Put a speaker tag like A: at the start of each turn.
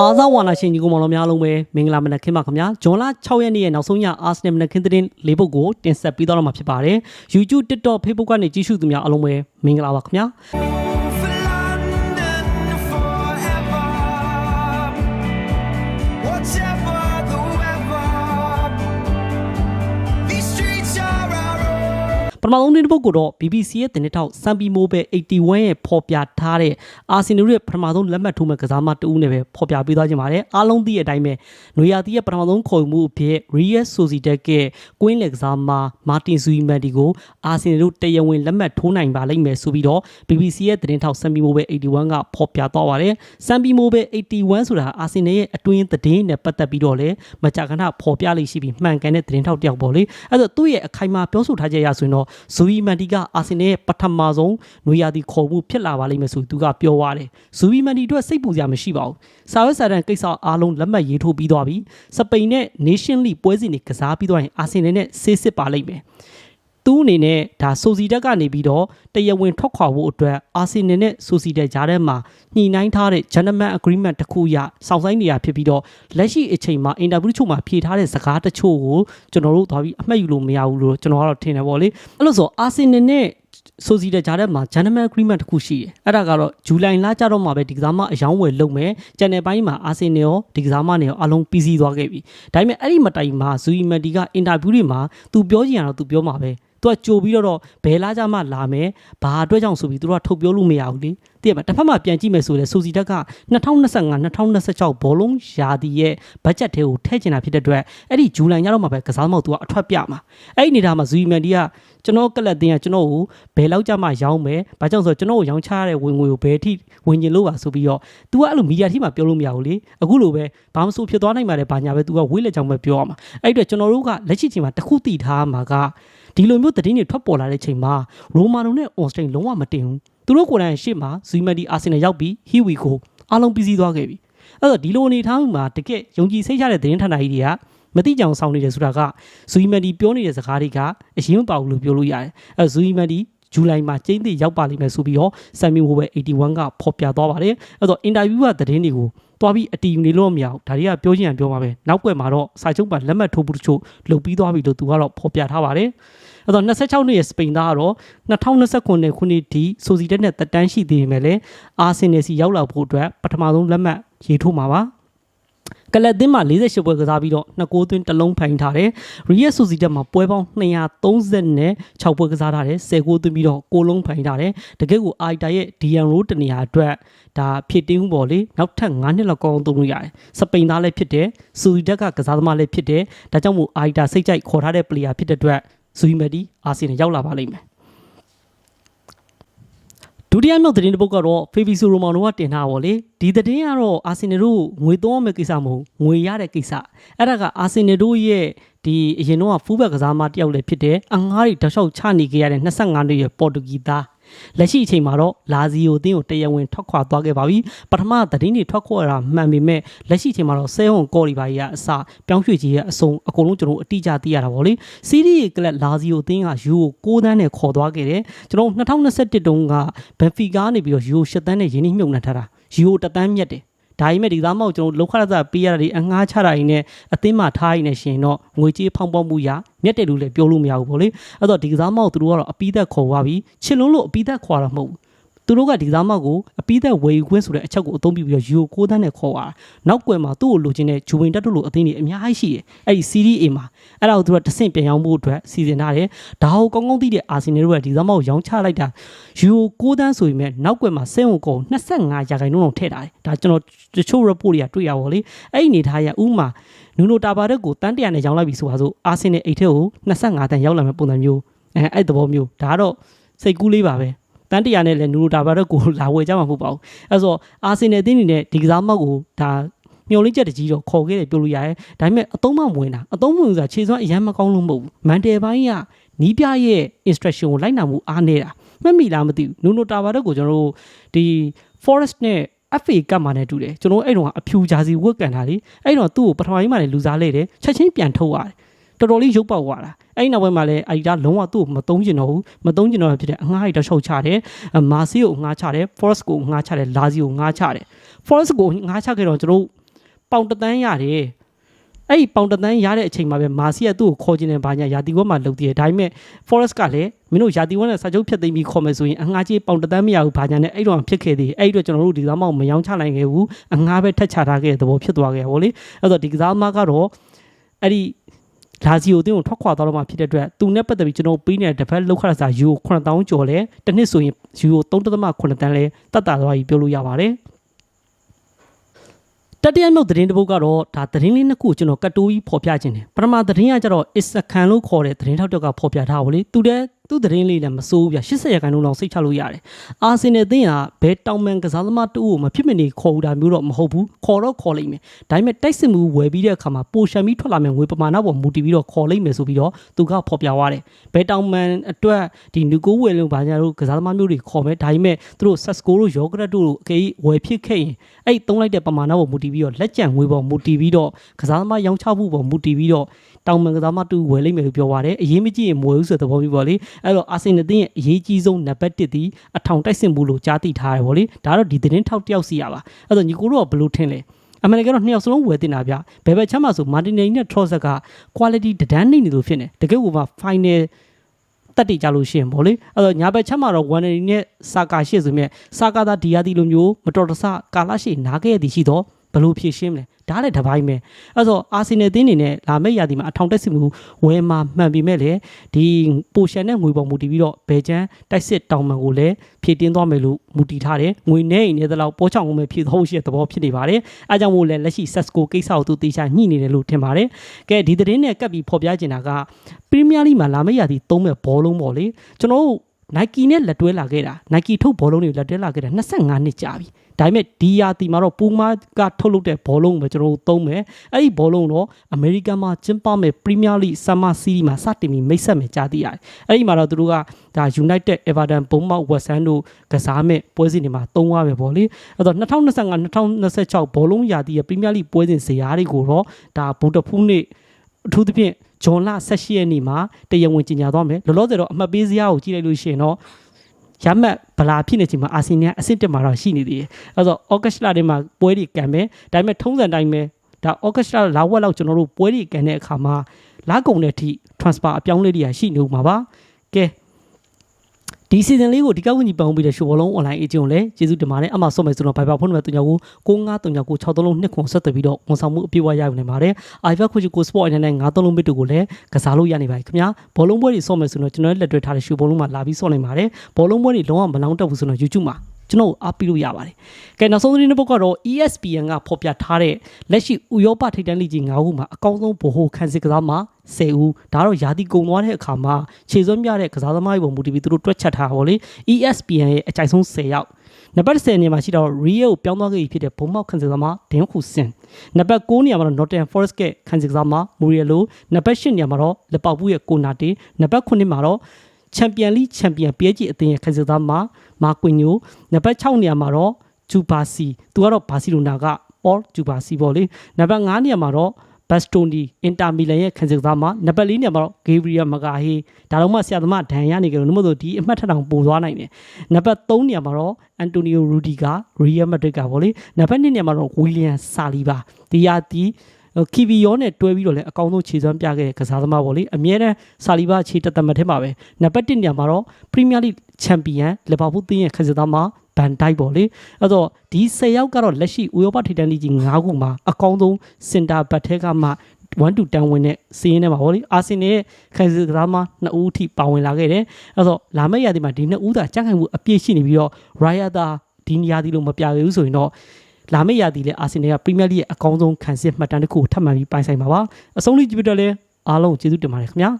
A: အားစားဝါနာရှင်ကြီးကိုမောင်တော်များလုံးပဲမင်္ဂလာမနက်ခင်းပါခင်ဗျာဂျွန်လ6ရက်နေ့ရဲ့နောက်ဆုံးရအာဆနယ်မနက်ခင်းသတင်းလေးပုတ်ကိုတင်ဆက်ပေးတော့မှာဖြစ်ပါတယ် YouTube TikTok Facebook ကနေကြည့်ရှုသူများအားလုံးပဲမင်္ဂလာပါခင်ဗျာ ပထမဆုံးနေ့တစ်ပုတ်ကိုတော့ BBC ရဲ့တင်ထောက်စံပီမိုဘယ်81ရဲ့ဖော်ပြထားတဲ့အာဆင်နယ်ရဲ့ပထမဆုံးလက်မှတ်ထိုးမဲ့ကစားမတဦးနဲ့ပဲဖော်ပြပေးသွားခြင်းပါတယ်အားလုံးသိတဲ့အတိုင်းပဲနွေရာသီရဲ့ပထမဆုံးခေါ်ယူမှုအဖြစ် Real Sociedad ကကွင်းလက်ကစားမမာတင်ဆူီမန်ဒီကိုအာဆင်နယ်တို့တရားဝင်လက်မှတ်ထိုးနိုင်ပါလိမ့်မယ်ဆိုပြီးတော့ BBC ရဲ့တင်ထောက်စံပီမိုဘယ်81ကဖော်ပြသွားပါတယ်စံပီမိုဘယ်81ဆိုတာအာဆင်နယ်ရဲ့အတွင်းသတင်းနဲ့ပတ်သက်ပြီးတော့လည်းမကြာခဏဖော်ပြလိမ့်ရှိပြီးမှန်ကန်တဲ့သတင်းထောက်တစ်ယောက်ပေါ့လေအဲ့တော့သူ့ရဲ့အခိုင်အမာပြောဆိုထားချက်ရဆိုရင်တော့ဇူဝီမန်ဒီကအာဆင်နယ်ရဲ့ပထမဆုံးနွေရာသီခေါ်မှုဖြစ်လာပါလိမ့်မယ်ဆိုသူကပြောသွားတယ်ဇူဝီမန်ဒီအတွက်စိတ်ပူစရာမရှိပါဘူးစာရွက်စာတမ်းကိစ္စအားလုံးလက်မှတ်ရေးထိုးပြီးသွားပြီစပိန်နဲ့ Nation League ပွဲစဉ်တွေကစားပြီးသွားရင်အာဆင်နယ်နဲ့ဆေးစစ်ပါလိမ့်မယ် သူ့အနေနဲ့ဒါဆိုစီတက်ကနေပြီးတော့တရားဝင်ထွက်ခွာဖို့အတွက်အာဆင်နယ်နဲ့ဆိုစီတက်ကြားထဲမှာညှိနှိုင်းထားတဲ့ gentleman agreement တစ်ခုအရစောင့်ဆိုင်နေရဖြစ်ပြီးတော့လက်ရှိအချိန်မှာ interview ချို့မှာဖြေထားတဲ့စကားတချို့ကိုကျွန်တော်တို့သွားပြီးအမှတ်ယူလို့မရဘူးလို့ကျွန်တော်ကတော့ထင်တယ်ပေါ့လေအဲ့လို့ဆိုအာဆင်နယ်နဲ့ဆိုစီတဲ့ကြားထဲမှာ gentleman agreement တစ်ခုရှိတယ်အဲ့ဒါကတော့ဇူလိုင်လကြတော့မှပဲဒီကစားမအယောင်းဝယ်လုပ်မယ်ကျန်တဲ့ဘိုင်းမှာအာဆင်နယ်ရောဒီကစားမနဲ့ရောအလုံးပြီးစီးသွားခဲ့ပြီဒါပေမဲ့အဲ့ဒီမတိုင်မှာဇူအီမန်ဒီကအင်တာဗျူးတွေမှာသူပြောချင်တာတော့သူပြောမှာပဲ သူကကြိုပြီးတော့ဘယ်လာကြမှလာမယ်ဘာအတွက်ကြောင့်ဆိုပြီးသူတို့ကထုတ်ပြောလို့မရဘူးလေတည့်ရမှာတစ်ဖက်မှာပြန်ကြည့်မယ်ဆိုလဲဆိုစီတက်က2025 2026ဘောလုံးရာသီရဲ့ဘတ်ဂျက်တွေကိုထည့်ချင်တာဖြစ်တဲ့အတွက်အဲ့ဒီဇူလိုင်ညတော့မှပဲကစားမောက်သူကအထွက်ပြမှာအဲ့ဒီနေတာမှာဇူအီမန်ဒီကကျွန်တော်ကလပ်တင်ကကျွန်တော်ကိုဘယ်လောက်ကြမှရောင်းမယ်ဘာကြောင့်ဆိုတော့ကျွန်တော်ကိုရောင်းချရတဲ့ဝင်ငွေကိုဘယ်အထိဝင်ကျင်လို့ပါဆိုပြီးတော့ तू ကအဲ့လိုမီဒီယာထိမှပြောလို့မရဘူးလေအခုလိုပဲဘာမဆိုဖြစ်သွားနိုင်ပါတယ်ဘာညာပဲ तू ကဝေးလက်ကြောင်ပဲပြောရမှာအဲ့ဒီအတွက်ကျွန်တော်တို့ကလက်ရှိချိန်မှာတစ်ခုတည်ထားမှာကဒီလိုမျိုးသတင်းတွေထွက်ပေါ်လာတဲ့ချိန်မှာရိုမာနိုနဲ့အော်စတိန်လုံးဝမတင်ဘူး သူတို့ကိုယ်တိုင်ရှေ့မှာဇီမဒီအာဆင်နယ်ရောက်ပြီးဟီဝီကိုအားလုံးပြီးစီးသွားခဲ့ပြီအဲ့တော့ဒီလိုအနေထားမှာတကယ်ယုံကြည်စိတ်ချတဲ့သတင်းဌာနကြီးတွေကမတိကြောင်ဆောင်နေတယ်ဆိုတာကဇူီမန်ဒီပြောနေတဲ့စကားတွေကအရင်မပါဘူးလို့ပြောလို့ရတယ်အဲဇူီမန်ဒီဇူလိုင်မှာကျင်းသစ်ရောက်ပါလိမ့်မယ်ဆိုပြီးတော့ဆမ်မီဝိုဘဲ81ကဖော်ပြသွားပါတယ်အဲ့တော့အင်တာဗျူးကသတင်းတွေကိုတွားပြီးအတီးယူနေလို့မရဘူးဒါတွေကပြောချင်ရပြောမှာပဲနောက်ွယ်မှာတော့စာချုပ်ပါလက်မှတ်ထိုးဖို့တချို့လုပ်ပြီးသွားပြီလို့သူကတော့ဖော်ပြထားပါတယ် အဲ့တော့26နှစ်ရဲ့စပိန်သားကတော့2029ခုနှစ်ဒီဆိုစီတက်နဲ့တက်တန်းရှိသေးပေမဲ့လည်းအာဆင်နယ်စီရောက်လာဖို့အတွက်ပထမဆုံးလက်မှတ်ရေးထိုးမှာပါကလပ်သင်းမှာ48ပွဲကစားပြီးတော့2ဂိုးသွင်းတစ်လုံးဖိုင်ထားတယ်။ Real Sociedad မှာပွဲပေါင်း230နဲ့6ပွဲကစားထားတယ်။10ဂိုးသွင်းပြီးတော့6လုံးဖိုင်ထားတယ်။တကယ်ကိုအာတာရဲ့ Dian Road တနေရာအတွက်ဒါဖြစ်တင်းဦးပေါ့လေ။နောက်ထပ်9နှစ်လောက်ကောင်းသုံးလို့ရတယ်။စပိန်သားလည်းဖြစ်တယ်။ Sociedad ကကစားသမားလည်းဖြစ်တယ်။ဒါကြောင့်မို့အာတာစိတ်ကြိုက်ခေါ်ထားတဲ့ player ဖြစ်တဲ့အတွက် ဇူီမက်ဒီအာဆင်နယ်ရောက်လာပါလိမ့်မယ်။ဒုတိယမြောက်သတင်းတစ်ပုဒ်ကတော့ဖေဗီဆိုရိုမောင်တို့ကတင်ထားပါဗောလေဒီသတင်းကတော့အာဆင်နယ်တို့ငွေသုံးရမယ့်ကိစ္စမဟုတ်ငွေရတဲ့ကိစ္စအဲ့ဒါကအာဆင်နယ်တို့ရဲ့ဒီအရင်တော့ဖူးဘက်ကစားမတယောက်လည်းဖြစ်တယ်အငားတွေတောက်လျှောက်ချနေကြရတဲ့25နှစ်ရဲ့ပေါ်တူဂီသား လက်ရှိအချိန်မှာတော့လာဇီယိုအသင်းကိုတရားဝင်ထွက်ခွာသွားခဲ့ပါပြီပထမသတင်းတွေထွက်ခွာတာမှန်ပေမဲ့လက်ရှိအချိန်မှာတော့ဆဲဟွန်ကော်လီပါကြီးကအစပြောင်းရွှေ့ကြီးရဲ့အစုံအကုန်လုံးကျွန်တော်တို့အတိအကျသိရတာပေါ့လေစီးရီးကလပ်လာဇီယိုအသင်းကယူကို6တန်းနဲ့ခေါ်သွားခဲ့တယ်ကျွန်တော်2021တုန်းကဘန်ဖီကာကနေပြီးတော့ယူ7တန်းနဲ့ယင်းနှိမ့်မြုပ်နှံထားတာယူတတန်းမြက်တယ် ဒါပေမဲ့ဒီသားမောက်ကျွန်တော်လောက်ခရသပေးရတာဒီအငှားချတာကြီးနဲ့အသင်းမှာထားရင်းနဲ့ရှင်တော့ငွေကြေးဖောင်းပေါက်မှုရမြက်တယ်လို့လည်းပြောလို့မရဘူးပေါ့လေအဲ့တော့ဒီကစားမောက်သူတို့ကတော့အပီးသက်ခေါ်သွားပြီးချစ်လုံးလို့အပီးသက်ခေါ်တာမဟုတ်ဘူး သူတို့ကဒီကစားမောက်ကိုအပီးသက်ဝယ်ယူခွင့်ဆိုတဲ့အချက်ကိုအသုံးပြုပြီးတော့ယူကိုတန်းနဲ့ခေါ်သွားတာနောက်ကွယ်မှာသူ့ကိုလိုချင်တဲ့ဂျူဝင်တက်တို့လိုအသင်းတွေအများကြီးရှိတယ်အဲ့ဒီ Serie A မှာအဲ့ဒါကိုသူတို့ကတဆင့်ပြန်ရောက်မှုအတွက်စီစဉ်ထားတယ်ဒါကိုကောင်းကောင်းသိတဲ့အာဆင်နယ်တို့ကဒီကစားမောက်ကိုရောင်းချလိုက်တာယူကိုတန်းဆိုပေမဲ့နောက်ကွယ်မှာဆင်းဝင်ကုန်25ရာခိုင်နှုန်းလောက်ထည့်ထားတယ်ဒါကျွန်တော်တချို့ report တွေကတွေ့ရပါဗောလေအဲ့ဒီအနေထားရဥမာနူနိုတာဘာရက်ကိုတန်းတရာနဲ့ရောင်းလိုက်ပြီဆိုပါစို့အာဆင်နယ်အိတ်ထဲကို25တန်ရောက်လာမဲ့ပုံစံမျိုးအဲအဲ့သဘောမျိုးဒါကတော့စိတ်ကူးလေးပါပဲ တန်တရာနဲ့လည်းနူနိုတာဘာရက်ကိုလာဝယ်ကြမှာမဟုတ်ပါဘူးအဲ့ဆိုအာဆင်နယ်အသင်းအနေနဲ့ဒီကစားမောက်ကိုဒါမျောလင်းချက်တကြီးတော့ခေါ်ခဲ့တယ်ပြောလို့ရတယ်ဒါပေမဲ့အသုံးမဝင်တာအသုံးမဝင်ဆိုတာခြေစွမ်းအရန်မကောင်းလို့မဟုတ်ဘူးမန်တယ်ပိုင်းကနီးပြရဲ့ instruction ကိုလိုက်နာမှုအားနေတာမှတ်မိလားမသိဘူးနူနိုတာဘာရက်ကိုကျွန်တော်တို့ဒီ forest နဲ့ FA ကပ်မှာနဲ့တူတယ်ကျွန်တော်အဲ့တော့အဖြူဂျာစီဝတ်ကန်တာလေအဲ့တော့သူ့ကိုပထမကြီးမှလည်းလူစားလဲတယ်ချက်ချင်းပြန်ထုတ်ရတယ် တော်တော်လေးရုပ်ပေါက်သွားတာအဲ့ဒီနောက်ပိုင်းမှာလည်းအဒီဒါလုံးဝသူ့ကိုမသုံးကျင်တော့ဘူးမသုံးကျင်တော့ဖြစ်တဲ့အငှားရီတော့ရှုပ်ချတယ်မာစီကိုငှားချတယ် forest ကိုငှားချတယ်လာစီကိုငှားချတယ် forest ကိုငှားချခဲ့တော့ကျွန်တော်ပေါင်တစ်တန်းရတယ်အဲ့ဒီပေါင်တစ်တန်းရတဲ့အချိန်မှာပဲမာစီကသူ့ကိုခေါ်ခြင်းနဲ့ဘာညာယာတီဝက်မှာလုပ်တည်တယ်ဒါပေမဲ့ Forest ကလည်းမင်းတို့ယာတီဝက်နဲ့စာချုပ်ဖြတ်သိမ်းပြီးခေါ်မယ်ဆိုရင်အငှားကြီးပေါင်တစ်တန်းမရဘူးဘာညာနဲ့အဲ့တော့ဖြစ်ခဲ့သေးတယ်အဲ့ဒီတော့ကျွန်တော်တို့ဒီကစားမကိုမယောင်းချနိုင်ခဲ့ဘူးအငှားပဲထက်ချထားခဲ့တဲ့သဘောဖြစ်သွားခဲ့ပါဗောလေအဲ့တော့ဒီကစားမကတော့အဲ့ဒီ လာစီယိုအတင်းကိုထွက်ခွာသွားတော့မှဖြစ်တဲ့အတွက်သူနဲ့ပတ်သက်ပြီးကျွန်တော်ပေးနေတဲ့တစ်ဖက်လောက်ခရစာယူကို9000ကျော်လဲတစ်နှစ်ဆိုရင်ယူကို3.8တန်းလဲတတ်တာသွားပြီးပြောလို့ရပါတယ်တတိယမြောက်သတင်းတစ်ပုဒ်ကတော့ဒါသတင်းလေးနှစ်ခုကိုကျွန်တော်ကတ်တိုးပြီးဖော်ပြခြင်းတယ်ပထမသတင်းကကျတော့ is a can လို့ခေါ်တဲ့သတင်းထောက်တယောက်ကဖော်ပြထားပါလေသူတဲ့ သူ့သတင်းလေးလည်းမစိုးဘူးဗျ80ရာခိုင်နှုန်းလောက်စိတ်ချလို့ရတယ်အာဆင်နယ်အသင်းကဘယ်တောင်မန်ကစားသမားတူကိုမဖြစ်မနေခေါ်ဦးတာမျိုးတော့မဟုတ်ဘူးခေါ်တော့ခေါ်လိုက်မယ်ဒါပေမဲ့တိုက်စစ်မှုဝယ်ပြီးတဲ့အခါမှာပိုရှန်ပြီးထွက်လာမယ်ငွေပမာဏပေါ်မူတည်ပြီးတော့ခေါ်လိုက်မယ်ဆိုပြီးတော့သူကဖော်ပြသွားတယ်ဘယ်တောင်မန်အတွက်ဒီနူကိုဝယ်လို့ဗာညာတို့ကစားသမားမျိုးတွေခေါ်မယ်ဒါပေမဲ့သူတို့ဆက်စကိုတို့ယောဂရက်တို့အကေကြီးဝယ်ဖြစ်ခဲ့ရင်အဲ့သုံးလိုက်တဲ့ပမာဏပေါ်မူတည်ပြီးတော့လက်ကျန်ငွေပေါ်မူတည်ပြီးတော့ကစားသမားရောင်းချမှုပေါ်မူတည်ပြီးတော့တောင်မန်ကစားသမားတူဝယ်လိုက်မယ်လို့ပြောပါတယ်အရေးမကြီးရင်မဝယ်ဘူးဆိုတဲ့သဘောမျိုးပေါ့လေအဲ့တော့အာဆင်နယ်တင်းရဲ့အရေးကြီးဆုံးနံပါတ်1ဒီအထောင်တိုက်စင်မှုလို့ကြားသိထားရပေါ့လေဒါကတော့ဒီသတင်းထောက်တယောက်စီရပါအဲ့တော့ညီကိုတို့ကဘယ်လိုထင်လဲအမေရိကန်တော့နှစ်ယောက်စလုံးဝယ်တင်တာဗျဘယ်ဘက်ချမ်းမှာဆိုမာတင်နေနဲ့ Trossard က quality တဒန်းနေနေလို့ဖြစ်နေတကယ်ကိုမှ final တက်တည်ကြလို့ရှိရင်ဗောလေအဲ့တော့ညာဘက်ချက်မှာတော့ဝန်နရီနဲ့စာကာရှိဆိုမြဲစာကာသာဒီယာတီလိုမျိုးမတော်တဆကာလာရှိနားခဲ့ရသည်ရှိတော့ဘ ယ်လို့ဖြည့်ရှင်းမလဲဒါလည်းတစ်ပိုင်းပဲအဲ့တော့အာဆင်နယ်အသင်းအနေနဲ့လာမယ့်ရာသီမှာအထောင်တက်စစ်မှုဝယ်မှာမှန်ပြီမဲ့လေဒီပိုရှန်နဲ့ငွေပေါ်မူတည်ပြီးတော့ဘယ်ချမ်းတိုက်စစ်တောင်မှန်ကိုလည်းဖြည့်တင်းသွားမယ်လို့မူတည်ထားတယ်ငွေနဲ့အိမ်နဲ့တလောက်ပေါ်ချောင်းကုန်မဲ့ဖြည့်သွားဖို့ရှိတဲ့သဘောဖြစ်နေပါတယ်အဲကြောင့်မို့လဲလက်ရှိ Sesco ကိစ္စကိုသူတေချာညှိနေတယ်လို့ထင်ပါတယ်ကဲဒီသတင်းနဲ့ကပ်ပြီးဖော်ပြချင်တာကပရီးမီးယားလိမှာလာမယ့်ရာသီသုံးမဲ့ဘောလုံးပေါ့လေကျွန်တော်တို့ Nike နဲ့လက်တွဲလာခဲ့တာ Nike ထုတ်ဘောလုံးတွေလက်တွဲလာခဲ့တာ25နှစ်ကြာပြီ ဒါပေမဲ့ဒီယာတီမှာတော့ပူမာကထုတ်လုပ်တဲ့ဘောလုံးကိုပဲကျွန်တော်တို့သုံးမယ်အဲ့ဒီဘောလုံးတော့အမေရိကန်မှာကျင်းပမဲ့ပရီးမီးယားလိဆမ်မာစီးရီးမှာစတင်ပြီးမိတ်ဆက်မယ်ကြားသိရတယ်အဲ့ဒီမှာတော့သူတို့ကဒါ United Everton ဘုံမောက် West Ham တို့ကစားမဲ့ပွဲစဉ်တွေမှာသုံးရပဲပေါ့လေအဲ့တော့2025 2026ဘောလုံးယာတီရဲ့ပရီးမီးယားလိပွဲစဉ်ဇယားတွေကိုတော့ဒါဗိုလ်တဖူးနေ့အထူးသဖြင့်ဂျွန်လ18ရက်နေ့မှာတရားဝင်ကြေညာသွားမယ်လောလောဆယ်တော့အမှတ်ပေးစရာကိုကြည့်လိုက်လို့ရှိရင်တော့ ရမတ်ဗလာဖြစ်နေချိန်မှာအာဆီယံအဆင့်တက်မှာတော့ရှိနေသေးတယ်အဲဆိုဩဂတ်လထဲမှာပွဲတွေကန်မယ်ဒါပေမဲ့ထုံးစံတိုင်းပဲဒါဩဂတ်လလာဝက်လောက်ကျွန်တော်တို့ပွဲတွေကန်တဲ့အခါမှာလာကုန်တဲ့အထိ transfer အပြောင်းလဲတွေရှိနေဦးမှာပါကဲ ဒီ season လေးကိုဒီကဝင်ကြီးပန်ပြီးတဲ့ရှိုးဘောလုံး online agent ကိုလည်းကျေးဇူးတင်ပါတယ်အမှဆုံးမယ်ဆိုတော့ Viber ဖုန်းနံပါတ်3ကို693963လုံးနှစ်ခွန်ဆက်သွယ်ပြီးတော့ဝန်ဆောင်မှုအပြည့်အဝရယူနိုင်ပါတယ် iPad ခုချီကို sport အနေနဲ့93လုံးဘစ်တို့ကိုလည်းကစားလို့ရနေပါတယ်ခင်ဗျာဘောလုံးပွဲတွေဆော့မယ်ဆိုတော့ကျွန်တော်လက်တွေ့ထားတဲ့ရှိုးဘောလုံးမှာလာပြီးဆော့နိုင်ပါတယ်ဘောလုံးပွဲတွေလုံးဝမလောင်းတက်ဘူးဆိုတော့ YouTube မှာ ကျွန်တော်အားပေးလို့ရပါတယ်။ကဲနောက်ဆုံးသတင်းတစ်ပုဒ်ကတော့ ESPN ကဖော်ပြထားတဲ့လက်ရှိဥရောပထိပ်တန်းလိကြီး9ခုမှာအကောင်းဆုံးဗဟိုခန်းစစ်ကစားမှာ10ဦးဒါတော့ယာတီကုံသွားတဲ့အခါမှာခြေစွမ်းပြတဲ့ကစားသမားတွေပုံမူတည်ပြီးသူတို့တွက်ချက်ထားတာပေါ့လေ ESPN ရဲ့အကြိုက်ဆုံး10ယောက်နံပါတ်10နေရာမှာရှိတော့ Real ကိုပြောင်းသွားခဲ့ပြီဖြစ်တဲ့ဘုံမောက်ခန်းစစ်ကစားမှာဒင်ဟူစင်နံပါတ်9နေရာမှာတော့ Nottingham Forest ကခန်းစစ်ကစားမှာ Muriel နံပါတ်10နေရာမှာတော့လက်ပေါက်ဘူးရဲ့ကိုနာတေနံပါတ်9မှာတော့ ချန်ပီယံလိချန်ပီယံ PSG အသင်းရဲ့ခန်းစစ်သားမှာမာကွင်ညိုနံပါတ်6နေရာမှာတော့ဂျူဘာစီသူကတော့ဘာစီလိုနာကပေါ်ဂျူဘာစီပေါ့လေနံပါတ်5နေရာမှာတော့ဘတ်စတိုနီအင်တာမီလန်ရဲ့ခန်းစစ်သားမှာနံပါတ်4နေရာမှာတော့ဂေဘရီယယ်မကာဟေးဒါတော့မှဆရာသမားဒန်ရနေကြလို့နှမတို့ဒီအမှတ်ထက်တောင်ပိုသွားနိုင်တယ်နံပါတ်3နေရာမှာတော့အန်တိုနီယိုရူဒီဂါရီယယ်မက်ဒရစ်ကပေါ့လေနံပါတ်2နေရာမှာတော့ဝီလီယံဆာလီဘာဒီယာတီ ကီဗီယောနဲ့တွဲပြီးတော့လည်းအကောင်းဆုံးခြေစွမ်းပြခဲ့တဲ့ကစားသမားပေါ့လေအမြဲတမ်းဆာလီဘာခြေတက်တက်မထဲမှာပဲနံပါတ်1နေရာမှာတော့ပရီးမီးယားလိချန်ပီယံလီဗာပူးတင်းရဲ့ခန်းစစ်သားမှာဘန်တိုက်ပေါ့လေအဲ့တော့ဒီ10ယောက်ကတော့လက်ရှိဥရောပထိပ်တန်းလိကြီး9ခုမှာအကောင်းဆုံးစင်တာဘတ်ထဲကမှ1 to 10ဝင်တဲ့စီးရင်ထဲမှာဗောလေအာဆင်နယ်ရဲ့ခိုင်စစ်ကစားမနှစ်ဦးအထိပါဝင်လာခဲ့တယ်အဲ့တော့လာမယ့်ရာသီမှာဒီနှစ်ဦးသာကြက်ခိုင်မှုအပြည့်ရှိနေပြီးတော့ Raya သာဒီနေရာဒီလိုမပြခဲ့ဘူးဆိုရင်တော့ လာမယ့်ရာသီလဲအာဆင်နယ်ကပရီးမီးယားလိရဲ့အကောင်းဆုံးခံစစ်မှတ်တမ်းတစ်ခုကိုထပ်မံပြီးပိုင်ဆိုင်ပါပါအဆုံးလေးကြည့်ပြတော့လဲအားလုံးကျေးဇူးတင်ပါတယ်ခင်ဗျာ